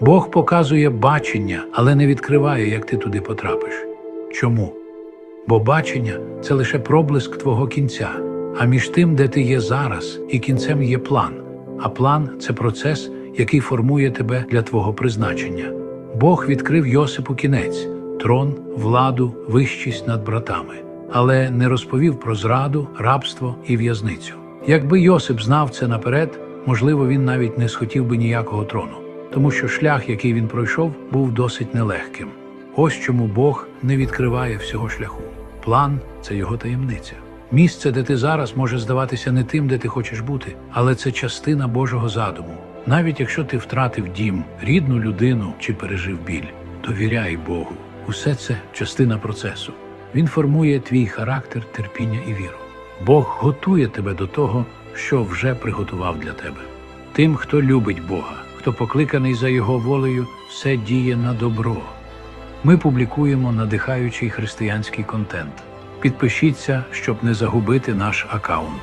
Бог показує бачення, але не відкриває, як ти туди потрапиш. Чому? Бо бачення це лише проблиск твого кінця, а між тим, де ти є зараз, і кінцем є план. А план це процес, який формує тебе для твого призначення. Бог відкрив Йосипу кінець, трон, владу, вищість над братами, але не розповів про зраду, рабство і в'язницю. Якби Йосип знав це наперед, можливо, він навіть не схотів би ніякого трону, тому що шлях, який він пройшов, був досить нелегким. Ось чому Бог не відкриває всього шляху. План це його таємниця. Місце, де ти зараз, може здаватися не тим, де ти хочеш бути, але це частина Божого задуму. Навіть якщо ти втратив дім, рідну людину чи пережив біль, довіряй Богу. Усе це частина процесу. Він формує твій характер, терпіння і віру. Бог готує тебе до того, що вже приготував для тебе. Тим, хто любить Бога, хто покликаний за Його волею, все діє на добро. Ми публікуємо надихаючий християнський контент. Підпишіться, щоб не загубити наш аккаунт.